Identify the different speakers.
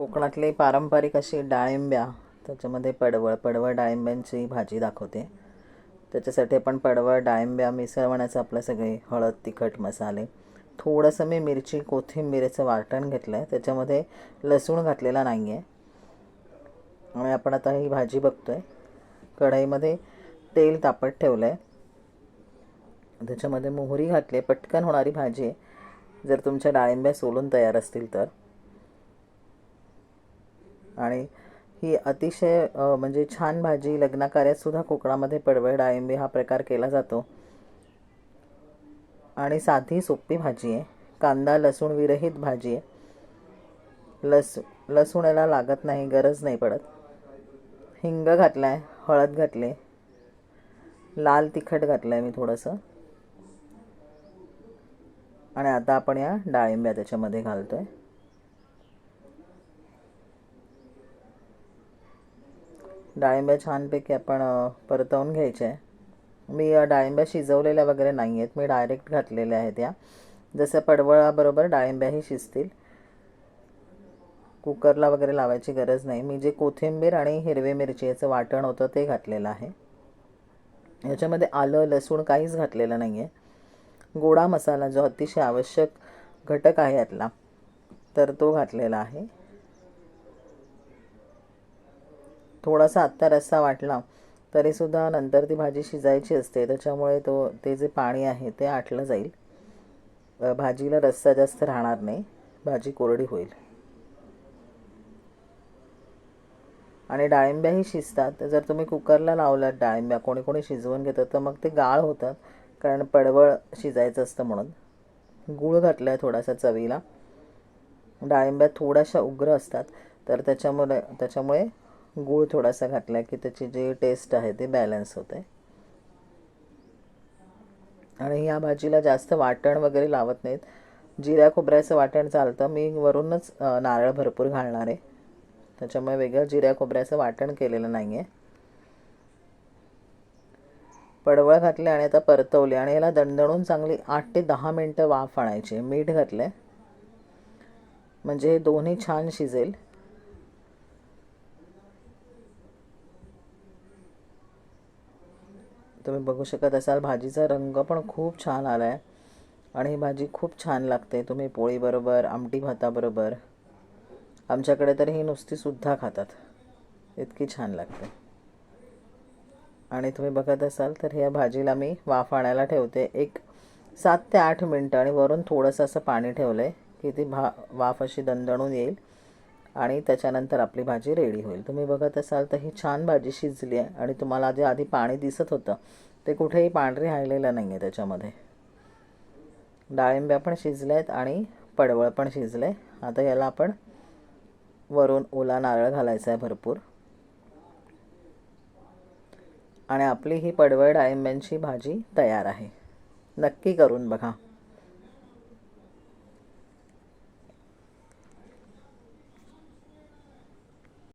Speaker 1: कोकणातली पारंपरिक अशी डाळिंब्या त्याच्यामध्ये पडवळ पडवळ डाळिंब्यांची भाजी दाखवते. त्याच्यासाठी आपण पडवळ डाळिंब्या मिसळवण्याचं आपलं सगळे हळद तिखट मसाले. थोडंसं मी मिरची कोथिंबीरचं वाटण घेतलं आहे त्याच्यामध्ये लसूण घातलेला नाही आहे आणि आपण आता ही भाजी बघतो आहे कढईमध्ये तेल तापत ठेवलं आहे त्याच्यामध्ये मोहरी घातली पटकन होणारी भाजी आहे. जर तुमच्या डाळिंब्या सोलून तयार असतील तर. आणि ही अतिशय म्हणजे छान भाजी लग्नाकार्यातसुद्धा कोकणामध्ये पडवळ डाळिंबी हा प्रकार केला जातो. आणि साधी सोपी भाजी आहे. कांदा लसूण विरहित भाजी आहे. लस लसूण याला लागत नाही गरज नाही पडत. हिंग घातला आहे हळद घातले लाल तिखट घातलं आहे मी थोडंसं. आणि आता आपण या डाळिंब्या त्याच्यामध्ये घालतो आहे डाळिंब्या छानपैकी आपण परतवून घ्यायच्या आहे मी डाळिंब्या शिजवलेल्या वगैरे नाही आहेत मी डायरेक्ट घातलेल्या आहेत या. जसं पडवळाबरोबर डाळिंब्याही शिजतील. कुकरला वगैरे लावायची गरज नाही. मी जे कोथिंबीर आणि हिरवी मिरची याचं वाटण होतं ते घातलेलं आहे. याच्यामध्ये आलं लसूण काहीच घातलेलं नाही आहे गोडा मसाला जो अतिशय आवश्यक घटक आहे यातला तर तो घातलेला आहे. थोडासा आत्ता रस्सा वाटला तरीसुद्धा नंतर ती भाजी शिजायची असते. त्याच्यामुळे तो ते जे पाणी आहे ते आटलं जाईल. भाजीला रस्सा जास्त राहणार नाही. भाजी कोरडी होईल. आणि डाळिंब्याही शिजतात. जर तुम्ही कुकरला लावलात डाळिंब्या कोणी कोणी शिजवून घेतात तर मग ते गाळ होतात. कारण पडवळ शिजायचं असतं म्हणून. गूळ घातला आहे थोडासा चवीला. डाळिंब्या थोड्याशा उग्र असतात. तर त्याच्यामुळे त्याच्यामुळे गूळ थोडासा घातला आहे की त्याची जी टेस्ट आहे ती बॅलन्स होते. आणि या भाजीला जास्त वाटण वगैरे लावत नाहीत. जिऱ्या खोबऱ्याचं वाटण चालतं. मी वरूनच नारळ भरपूर घालणार आहे. त्याच्यामुळे वेगळं जिऱ्या खोबऱ्याचं वाटण केलेलं नाही आहे पडवळ घातले आणि आता परतवले. आणि याला दणदणून चांगली आठ ते दहा मिनटं वाफ आणायची. मीठ घातलं आहे म्हणजे हे दोन्ही छान शिजेल. तुम्ही बघू शकत असाल भाजीचा रंग पण खूप छान आला आहे आणि ही भाजी खूप छान लागते. तुम्ही पोळीबरोबर आमटी भाताबरोबर आमच्याकडे तर ही नुसतीसुद्धा खातात. इतकी छान लागते. आणि तुम्ही बघत असाल तर ह्या भाजीला मी वाफ आणायला ठेवते. एक सात ते आठ मिनटं आणि वरून थोडंसं असं पाणी ठेवलं आहे की ती भा वाफ अशी दणदणून येईल. आणि त्याच्यानंतर आपली भाजी रेडी होईल. तुम्ही बघत असाल तर ही छान भाजी शिजली आहे आणि तुम्हाला जे आधी पाणी दिसत होतं ते कुठेही पांढरे राहिलेलं नाही आहे त्याच्यामध्ये. डाळिंब्या पण शिजल्या आहेत आणि पडवळ पण शिजलं आहे आता याला आपण वरून ओला नारळ घालायचा आहे भरपूर. आणि आपली ही पडवळ डाळिंब्यांची भाजी तयार आहे. नक्की करून बघा.